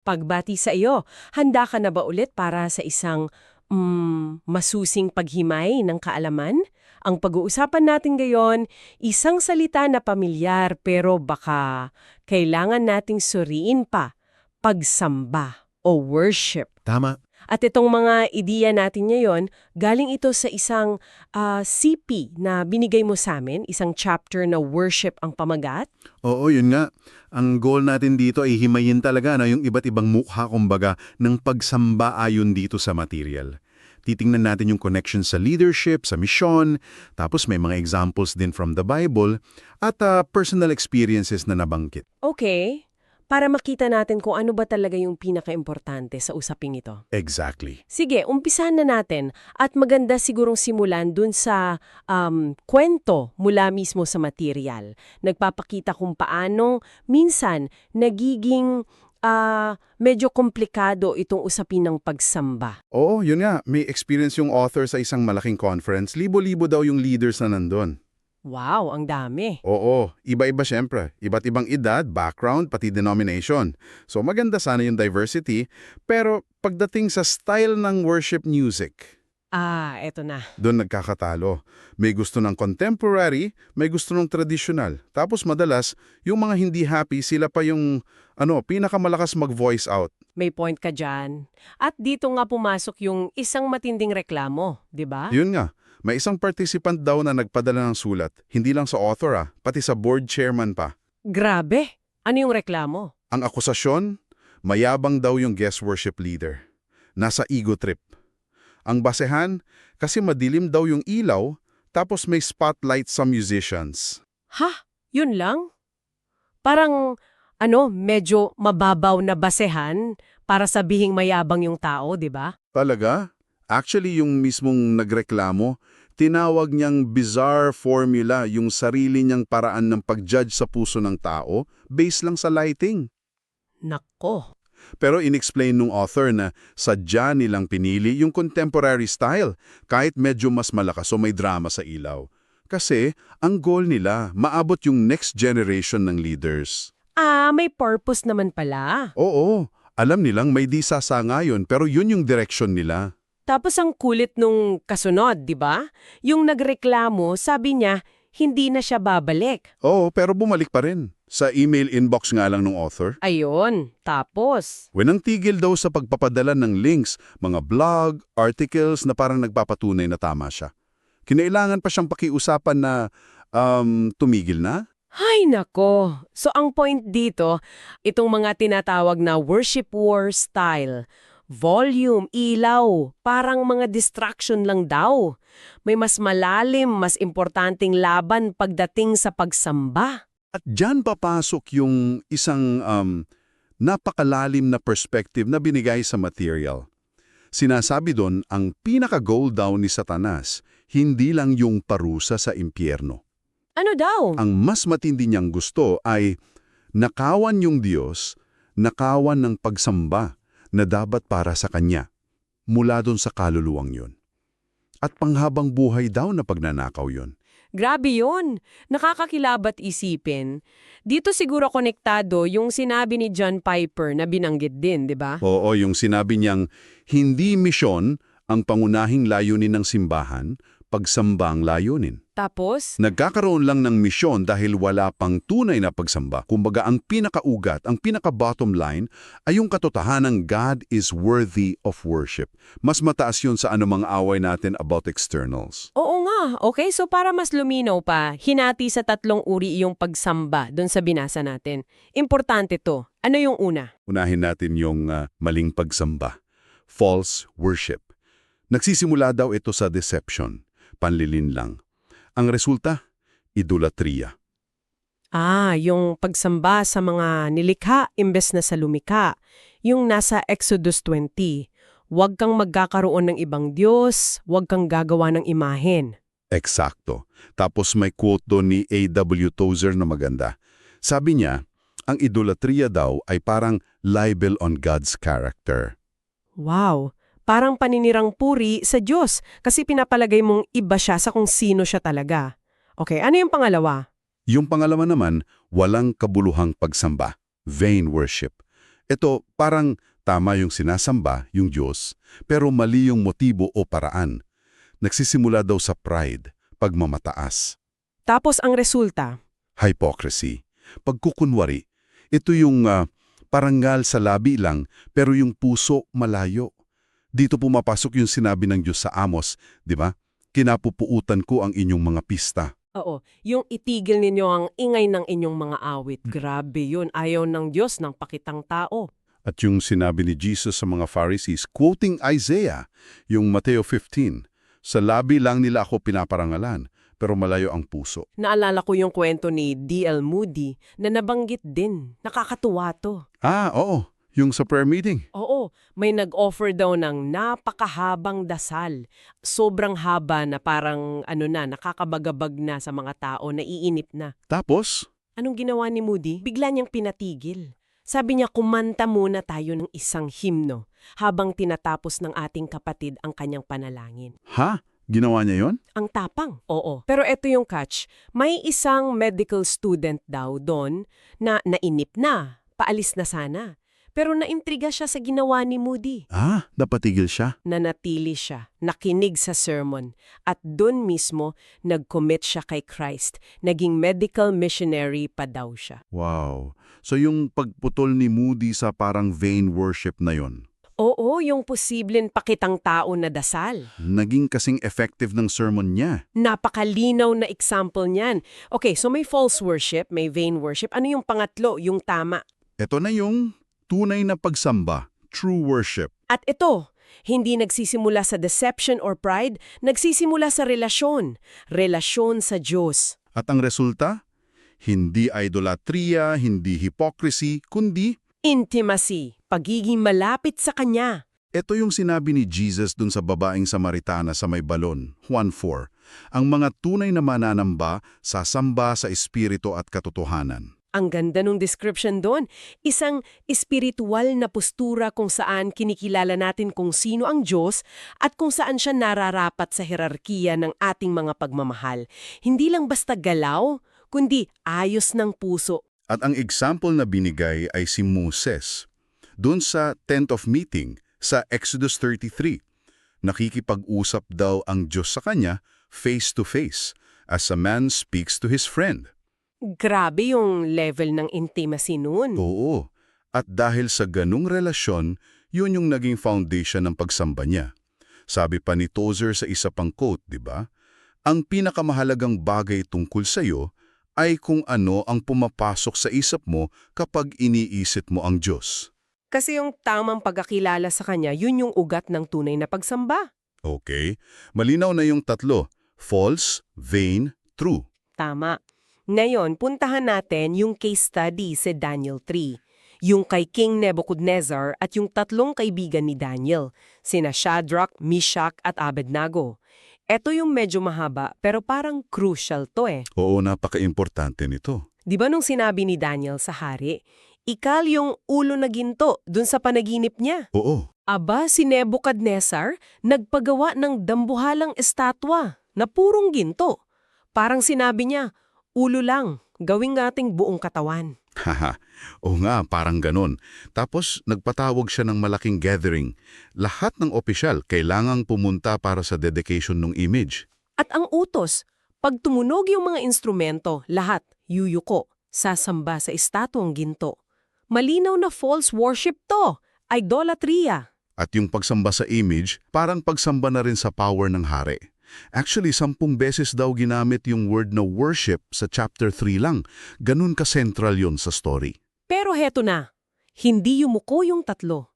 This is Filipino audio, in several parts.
Pagbati sa iyo, handa ka na ba ulit para sa isang mm, masusing paghimay ng kaalaman? Ang pag-uusapan natin ngayon, isang salita na pamilyar pero baka kailangan nating suriin pa, pagsamba o worship. Tama. At itong mga ideya natin ngayon, galing ito sa isang ah, CP na binigay mo sa amin, isang chapter na worship ang pamagat. Oo, yun nga. Ang goal natin dito ay himayin talaga na yung iba't ibang mukha kumbaga ng pagsamba ayon dito sa material. Titingnan natin yung connection sa leadership, sa misyon, tapos may mga examples din from the Bible, at ah, personal experiences na nabanggit. Okay, para makita natin kung ano ba talaga yung pinaka-importante sa usaping ito. Exactly. Sige, umpisahan na natin at maganda sigurong simulan dun sa um, kwento mula mismo sa material. Nagpapakita kung paanong minsan nagiging ah, medyo komplikado itong usapin ng pagsamba. Oo, yun nga. May experience yung author sa isang malaking conference. Libo-libo daw yung leaders na nandun. Wow, ang dami. Oo, iba-iba syempre. Iba't ibang edad, background, pati denomination. So maganda sana yung diversity, pero pagdating sa style ng worship music, Ah, eto na. doon nagkakatalo. May gusto ng contemporary, may gusto ng traditional. Tapos madalas, yung mga hindi happy, sila pa yung ano, pinakamalakas mag-voice out. May point ka dyan. At dito nga pumasok yung isang matinding reklamo, di ba? Yun nga, may isang participant daw na nagpadala ng sulat. Hindi lang sa author ah, pati sa board chairman pa. Grabe! Ano yung reklamo? Ang akusasyon, mayabang daw yung guest worship leader. Nasa ego trip. Ang basehan, kasi madilim daw yung ilaw, tapos may spotlight sa musicians. Ha? Yun lang? Parang, ano, medyo mababaw na basehan para sabihing mayabang yung tao, di ba? Talaga? Actually, yung mismong nagreklamo, tinawag niyang bizarre formula yung sarili niyang paraan ng pag-judge sa puso ng tao based lang sa lighting. Nako. Pero inexplain nung author na sadya nilang pinili yung contemporary style kahit medyo mas malakas o may drama sa ilaw. Kasi ang goal nila, maabot yung next generation ng leaders. Ah, may purpose naman pala. Oo, alam nilang may di sasangayon pero yun yung direction nila. Tapos ang kulit nung kasunod, di ba? Yung nagreklamo, sabi niya, hindi na siya babalik. Oo, pero bumalik pa rin. Sa email inbox nga lang ng author. Ayun. Tapos, Wenang tigil daw sa pagpapadala ng links, mga blog, articles na parang nagpapatunay na tama siya. Kinailangan pa siyang pakiusapan na um, tumigil na? Ay nako. So ang point dito, itong mga tinatawag na worship war style, volume, ilaw, parang mga distraction lang daw. May mas malalim, mas importanteng laban pagdating sa pagsamba. At dyan papasok yung isang um, napakalalim na perspective na binigay sa material. Sinasabi doon, ang pinaka-goal daw ni Satanas, hindi lang yung parusa sa impyerno. Ano daw? Ang mas matindi niyang gusto ay nakawan yung Diyos, nakawan ng pagsamba na dapat para sa Kanya, mula doon sa kaluluwang yun. At panghabang buhay daw na pagnanakaw yun. Grabe yun. Nakakakilabat isipin. Dito siguro konektado yung sinabi ni John Piper na binanggit din, di ba? Oo, yung sinabi niyang, hindi misyon ang pangunahing layunin ng simbahan, pagsamba ang layunin. Tapos, Nagkakaroon lang ng misyon dahil wala pang tunay na pagsamba. Kumbaga, ang pinakaugat, ang pinaka-bottom line ay yung katotohanan God is worthy of worship. Mas mataas yun sa anumang away natin about externals. oo nga. Okay, so para mas luminaw pa, hinati sa tatlong uri yung pagsamba doon sa binasa natin. Importante to. Ano yung una? Unahin natin yung ah, maling pagsamba. False worship. Nagsisimula daw ito sa deception, panlilin lang. Ang resulta, idolatria. Ah, yung pagsamba sa mga nilikha imbes na sa lumika. Yung nasa Exodus 20. Huwag kang magkakaroon ng ibang Diyos, huwag kang gagawa ng imahen. Eksakto. Tapos may quote doon ni A.W. Tozer na maganda. Sabi niya, ang idolatria daw ay parang libel on God's character. Wow, parang paninirang puri sa Diyos kasi pinapalagay mong iba siya sa kung sino siya talaga. Okay, ano yung pangalawa? Yung pangalawa naman, walang kabuluhang pagsamba, vain worship. Ito, parang tama yung sinasamba, yung Diyos, pero mali yung motibo o paraan. Nagsisimula daw sa pride, pagmamataas, Tapos ang resulta, hypocrisy, pagkukunwari. Ito yung ah, parangal sa labi lang, pero yung puso malayo. Dito pumapasok yung sinabi ng Diyos sa Amos, di ba? Kinapupuutan ko ang inyong mga pista. Oo, yung itigil ninyo ang ingay ng inyong mga awit. Grabe yun, ayaw ng Diyos ng pakitang tao. At yung sinabi ni Jesus sa mga Pharisees, quoting Isaiah, yung Mateo 15, Sa labi lang nila ako pinaparangalan, pero malayo ang puso. Naalala ko yung kwento ni D.L. Moody na nabanggit din. Nakakatuwa to. Ah, oo, yung sa prayer meeting. Oo, may nag-offer daw ng napakahabang dasal. Sobrang haba na parang ano na, nakakabagabag na sa mga tao, naiinip na. Tapos, Anong ginawa ni Moody? Bigla niyang pinatigil. Sabi niya kumanta muna tayo ng isang himno habang tinatapos ng ating kapatid ang kanyang panalangin. ha? Ginawa niya yon? Ang tapang, oo. Pero ito yung catch. May isang medical student daw doon na nainip na, paalis na sana. Pero naintriga siya sa ginawa ni Moody. Ah, napatigil siya. Nanatili siya, nakinig sa sermon, at doon mismo nag-commit siya kay Christ. Naging medical missionary pa daw siya. Wow. So yung pagputol ni Moody sa parang vain worship na yon, Oo, yung posibleng pakitang tao na dasal. naging kasing effective ng sermon niya. Napakalinaw na example niyan. Okay, so may false worship, may vain worship. Ano yung pangatlo, yung tama? Ito na yung tunay na pagsamba, true worship. At ito, hindi nagsisimula sa deception or pride, nagsisimula sa relasyon. Relasyon sa Diyos. At ang resulta? Hindi idolatria, hindi hypocrisy, kundi Intimacy, pagiging malapit sa Kanya. ito yung sinabi ni Jesus dun sa babaeng Samaritana sa may balon, Juan 4. Ang mga tunay na mananamba sasamba sa espiritu at katotohanan. Ang ganda nung description doon. Isang espiritual na postura kung saan kinikilala natin kung sino ang Diyos at kung saan siya nararapat sa herarkiya ng ating mga pagmamahal. Hindi lang basta galaw, kundi ayos ng puso. At ang example na binigay ay si Moses. Doon sa tent of meeting sa Exodus 33, nakikipag-usap daw ang Diyos sa kanya face to face as a man speaks to his friend. Grabe yung level ng intimacy noon. Oo. At dahil sa ganung relasyon, yun yung naging foundation ng pagsamba niya. Sabi pa ni Tozer sa isa pang quote, di ba? Ang pinakamahalagang bagay tungkol sa iyo ay kung ano ang pumapasok sa isip mo kapag iniisip mo ang Diyos. Kasi yung tamang pagkakilala sa Kanya, yun yung ugat ng tunay na pagsamba. Okay, malinaw na yung tatlo, false, vain, true. Tama. Ngayon, puntahan natin yung case study sa Daniel 3. Yung kay King Nebuchadnezzar at yung tatlong kaibigan ni Daniel, sina Shadrach, Meshach at Abednego. Ito yung medyo mahaba pero parang crucial to eh. Oo, napaka-importante nito. Di ba nung sinabi ni Daniel sa hari, ikal yung ulo na ginto dun sa panaginip niya? Oo, Aba, si Nebuchadnezzar nagpagawa ng dambuhalang estatwa na purong ginto. Parang sinabi niya, ulo lang, gawing ating buong katawan. haha. Oo nga, parang ganon. Tapos nagpatawag siya ng malaking gathering. Lahat ng opisyal kailangang pumunta para sa dedication ng image. At ang utos, pag tumunog yung mga instrumento, lahat, yuyuko, sasamba sa estatwang ginto. Malinaw na false worship to, idolatria. At yung pagsamba sa image, parang pagsamba na rin sa power ng hari. Actually, sampung beses daw ginamit yung word na worship sa chapter 3 lang. Ganun ka-central yon sa story. Pero heto na, hindi yumuko yung tatlo.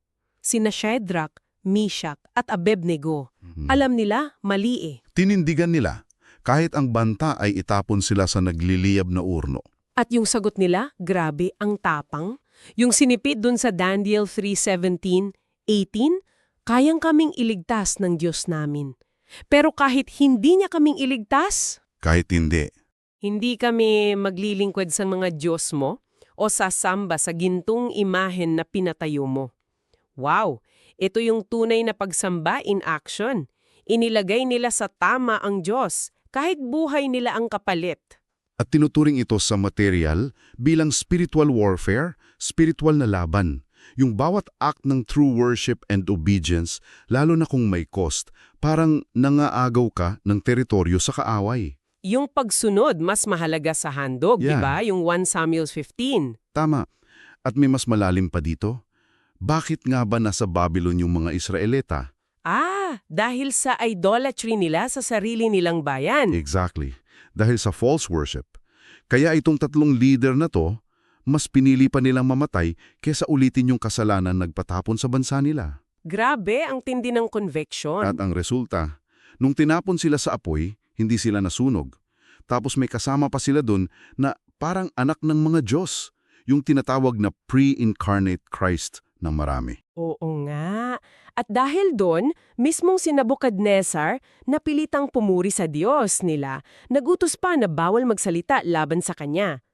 Sina Shadrach, Meshach at Abednego. Alam nila, mali eh. Tinindigan nila, kahit ang banta ay itapon sila sa nagliliyab na urno. At yung sagot nila, grabe, ang tapang. Yung sinipid dun sa Daniel 3.17, 18, kayang kaming iligtas ng Diyos namin. Pero kahit hindi niya kaming iligtas, Kahit hindi. hindi kami maglilingkod sa mga Diyos mo o sasamba sa gintong imahen na pinatayo mo. Wow! Ito yung tunay na pagsamba in action. Inilagay nila sa tama ang Diyos, kahit buhay nila ang kapalit. At tinuturing ito sa material bilang spiritual warfare, spiritual na laban. Yung bawat act ng true worship and obedience, lalo na kung may cost, parang nangaagaw ka ng teritoryo sa kaaway. Yung pagsunod mas mahalaga sa handog, di Yeah. ba? Yung 1 Samuel 15. Tama. At may mas malalim pa dito. Bakit nga ba nasa Babylon yung mga Israelita? Ah, dahil sa idolatry nila sa sarili nilang bayan. Exactly. Dahil sa false worship. Kaya itong tatlong leader na to, mas pinili pa nilang mamatay kesa ulitin yung kasalanan nagpatapon sa bansa nila. Grabe ang tindi ng conviction. At ang resulta, nung tinapon sila sa apoy, hindi sila nasunog. Tapos may kasama pa sila dun na parang anak ng mga Diyos, yung tinatawag na pre-incarnate Christ ng marami. Oo nga. At dahil doon, mismong si Nabukadnesar, napilitang pumuri sa Diyos nila, nagutos pa na bawal magsalita laban sa kanya.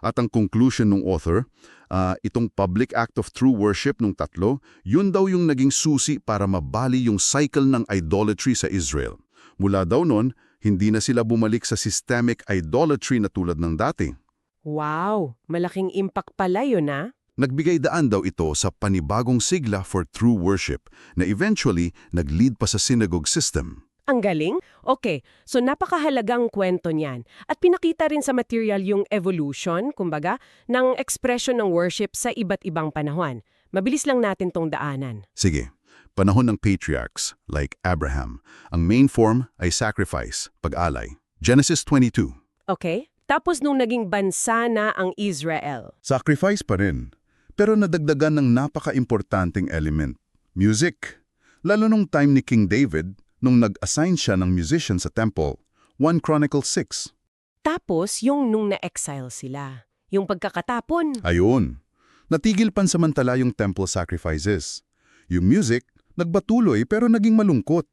At ang conclusion ng author, ah, itong public act of true worship ng tatlo, yun daw yung naging susi para mabali yung cycle ng idolatry sa Israel. Mula daw nun, hindi na sila bumalik sa systemic idolatry na tulad ng dati. Wow, malaking impact pala yun ah. Nagbigay daan daw ito sa panibagong sigla for true worship na eventually nag-lead pa sa synagogue system. Ang galing? Okay, so napakahalagang kwento niyan. At pinakita rin sa material yung evolution, kumbaga, ng expression ng worship sa iba't ibang panahon. Mabilis lang natin tong daanan. Sige, panahon ng patriarchs like Abraham, ang main form ay sacrifice, pag-alay. Genesis 22. Okay? Tapos nung naging bansa na ang Israel. Sacrifice pa rin, pero nadagdagan ng napaka-importanting element, music. Lalo nung time ni King David, nung nag-assign siya ng musician sa temple, 1 Chronicles 6. Tapos yung nung na-exile sila. Yung pagkakatapon. Ayun, natigil pansamantala yung temple sacrifices. Yung music, nagbatuloy pero naging malungkot.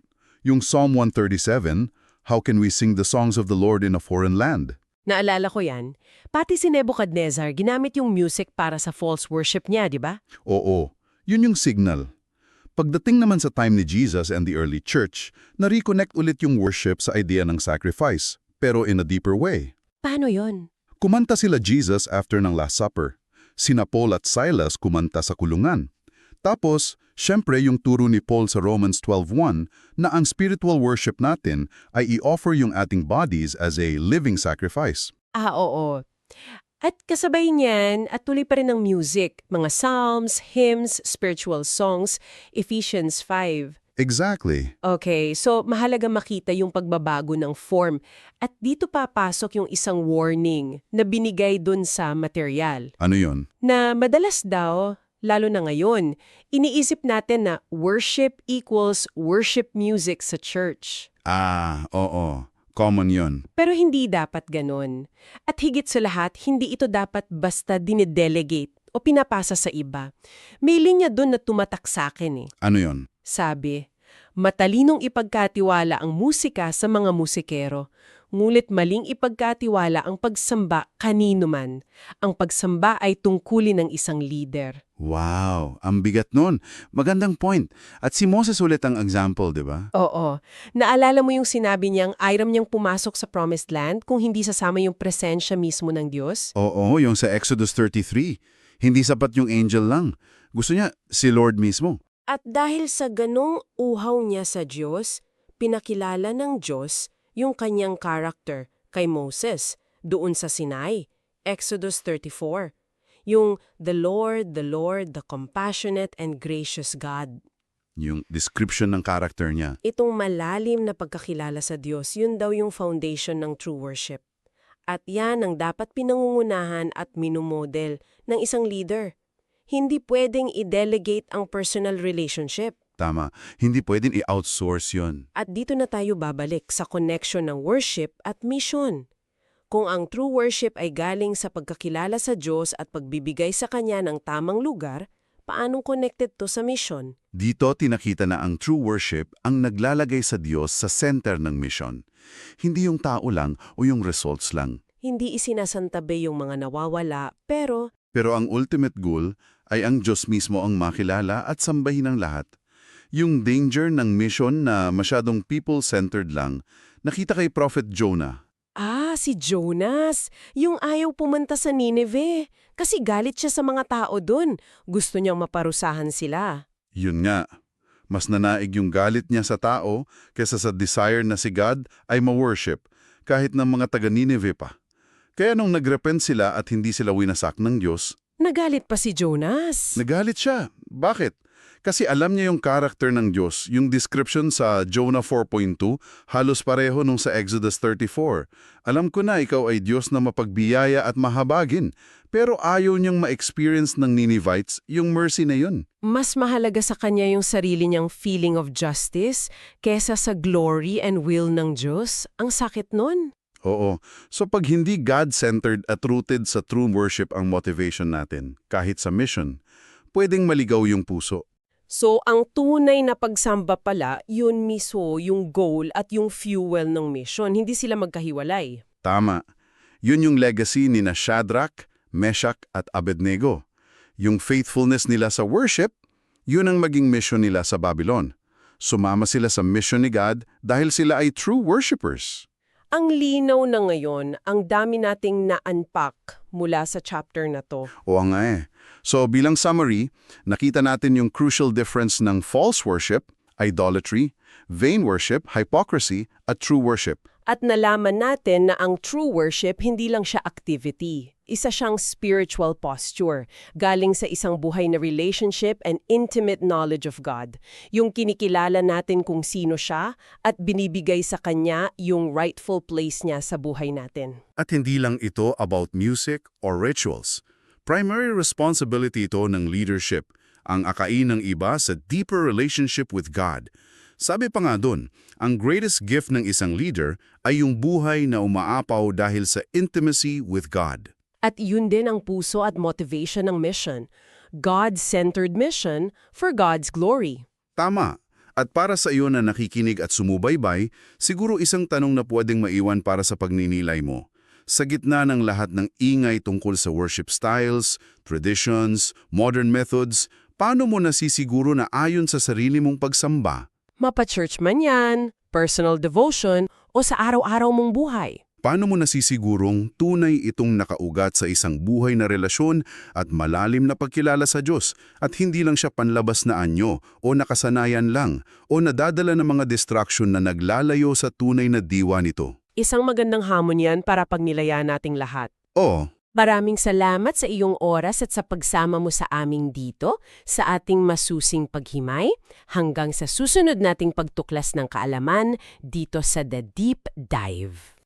Yung Psalm 137, How can we sing the songs of the Lord in a foreign land? Naalala ko yan. Pati si Nebuchadnezzar ginamit yung music para sa false worship niya, di ba? Oo, yun yung signal. Pagdating naman sa time ni Jesus and the early church, na-reconnect ulit yung worship sa idea ng sacrifice, pero in a deeper way. Paano yon? Kumanta sila Jesus after ng Last Supper. Sina Paul at Silas kumanta sa kulungan. Tapos, syempre yung turo ni Paul sa Romans 12.1 na ang spiritual worship natin ay i-offer yung ating bodies as a living sacrifice. Ah, oo. At kasabay niyan, at tuloy pa rin ng music, mga psalms, hymns, spiritual songs, Ephesians 5. Exactly. Okay, so mahalaga makita yung pagbabago ng form. At dito papasok yung isang warning na binigay dun sa material. Ano yun? Na madalas daw, lalo na ngayon, iniisip natin na worship equals worship music sa church. Ah, oo. Common yun. Pero hindi dapat ganon. At higit sa lahat, hindi ito dapat basta dinedelegate o pinapasa sa iba. May linya doon na tumatak sa akin eh. Ano yun? Sabi, matalinong ipagkatiwala ang musika sa mga musikero, ngulit maling ipagkatiwala ang pagsamba kanino man. Ang pagsamba ay tungkulin ng isang leader. Wow, ang bigat nun. Magandang point. At si Moses ulit ang example, di ba? Oo. Naalala mo yung sinabi niyang ayram niyang pumasok sa promised land kung hindi sasama yung presensya mismo ng Diyos? Oo, yung sa Exodus 33. Hindi sapat yung angel lang. Gusto niya si Lord mismo. At dahil sa ganong uhaw niya sa Diyos, pinakilala ng Diyos yung kanyang character kay Moses doon sa Sinai, Exodus 34. Yung the Lord, the Lord, the compassionate and gracious God. Yung description ng character niya. Itong malalim na pagkakilala sa Diyos, yun daw yung foundation ng true worship. At yan ang dapat pinangungunahan at minumodel ng isang leader. Hindi pwedeng i-delegate ang personal relationship. Tama. Hindi pwedeng i-outsource yon. At dito na tayo babalik sa connection ng worship at mission. Kung ang true worship ay galing sa pagkakilala sa Diyos at pagbibigay sa Kanya ng tamang lugar, paanong connected to sa mission? Dito tinakita na ang true worship ang naglalagay sa Diyos sa center ng mission. Hindi yung tao lang o yung results lang. Hindi isinasantabi yung mga nawawala, pero Pero ang ultimate goal ay ang Diyos mismo ang makilala at sambahin ng lahat. Yung danger ng mission na masyadong people-centered lang, nakita kay Prophet Jonah. Ah, si Jonas. Yung ayaw pumunta sa Nineveh. Kasi galit siya sa mga tao dun. Gusto niyang maparusahan sila. Yun nga. Mas nanaig yung galit niya sa tao kesa sa desire na si God ay ma-worship kahit ng mga taga Nineveh pa. Kaya nung nagrepent sila at hindi sila winasak ng Diyos, Nagalit pa si Jonas. nagalit siya. Bakit? Kasi alam niya yung character ng Diyos. Yung description sa Jonah 4.2, halos pareho nung sa Exodus 34. Alam ko na ikaw ay Diyos na mapagbiyaya at mahabagin. Pero ayaw niyang ma-experience ng Ninevites yung mercy na yun. Mas mahalaga sa kanya yung sarili niyang feeling of justice kesa sa glory and will ng Diyos. Ang sakit nun. Oo. So pag hindi God-centered at rooted sa true worship ang motivation natin, kahit sa mission, pwedeng maligaw yung puso. So, ang tunay na pagsamba pala, yun miso yung goal at yung fuel ng mission. Hindi sila magkahiwalay. Tama. Yun yung legacy ni na Shadrach, Meshach at Abednego. Yung faithfulness nila sa worship, yun ang maging mission nila sa Babylon. Sumama sila sa mission ni God dahil sila ay true worshipers. Ang linaw na ngayon, ang dami nating na-unpack mula sa chapter na to. Oo nga eh. So bilang summary, nakita natin yung crucial difference ng false worship, idolatry, vain worship, hypocrisy, at true worship. At nalaman natin na ang true worship hindi lang siya activity. Isa siyang spiritual posture, galing sa isang buhay na relationship and intimate knowledge of God. Yung kinikilala natin kung sino siya at binibigay sa Kanya yung rightful place niya sa buhay natin. At hindi lang ito about music or rituals. Primary responsibility ito ng leadership, ang akain ng iba sa deeper relationship with God. Sabi pa nga dun, ang greatest gift ng isang leader ay yung buhay na umaapaw dahil sa intimacy with God. At yun din ang puso at motivation ng mission. God-centered mission for God's glory. Tama. At para sa iyo na nakikinig at sumubaybay, siguro isang tanong na pwedeng maiwan para sa pagninilay mo. Sa gitna ng lahat ng ingay tungkol sa worship styles, traditions, modern methods, paano mo nasisiguro na ayon sa sarili mong pagsamba? Mapa-church man yan, personal devotion, o sa araw-araw mong buhay. Paano mo nasisigurong tunay itong nakaugat sa isang buhay na relasyon at malalim na pagkilala sa Diyos at hindi lang siya panlabas na anyo o nakasanayan lang o nadadala ng mga distraction na naglalayo sa tunay na diwa nito? Isang magandang hamon yan para pagnilayan nating lahat. O, Maraming salamat sa iyong oras at sa pagsama mo sa aming dito sa ating masusing paghimay hanggang sa susunod nating pagtuklas ng kaalaman dito sa The Deep Dive.